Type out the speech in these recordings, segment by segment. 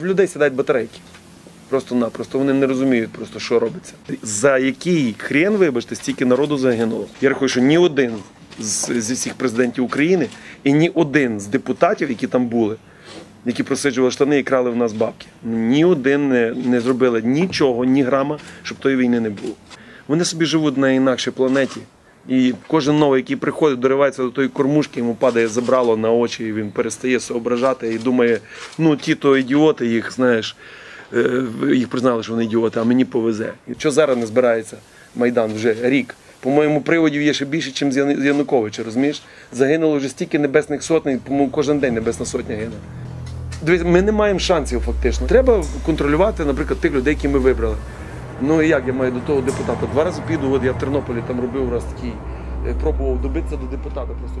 В людей сідають батарейки. Просто-напросто вони не розуміють просто, що робиться. За який хрен, вибачте, стільки народу загинуло. Я рахую, що ні один з, зі всіх президентів України і ні один з депутатів, які там були, які просиджували штани і крали в нас бабки. Ні один не, не зробили нічого, ні грама, щоб тої війни не було. Вони собі живуть на інакшій планеті. І кожен новий, який приходить, доривається до тої кормушки, йому падає забрало на очі, і він перестає соображати і думає, ну ті то ідіоти, їх знаєш, е, їх признали, що вони ідіоти, а мені повезе. І що зараз не збирається Майдан вже рік. По-моєму, приводів є ще більше, ніж з Яну- з Януковича, розумієш? Загинуло вже стільки небесних сотень, по-моєму, кожен день небесна сотня гине. Дивіться, ми не маємо шансів фактично. Треба контролювати, наприклад, тих людей, які ми вибрали. Ну і як я маю до того депутата? Два рази піду, от я в Тернополі там робив раз такий, е, пробував добитися до депутата. Просто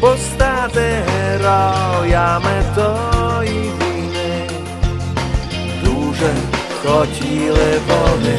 постати героями тої війни, дуже хотіли вони,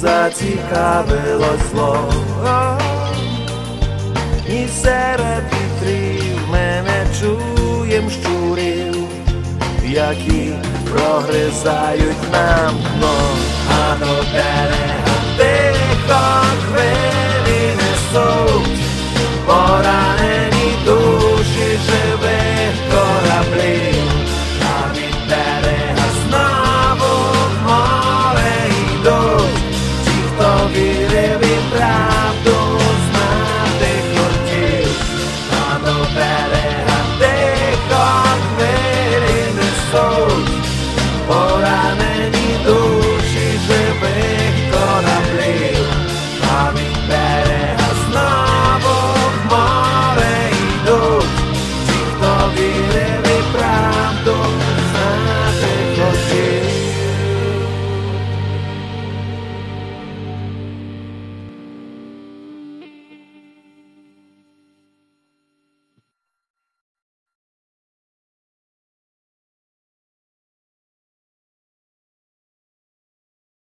зацікавило зло. І серед вітрів ми не чуєм щурів, які прогризають нам дно, а до берега тихо хвилі несуть, живуть.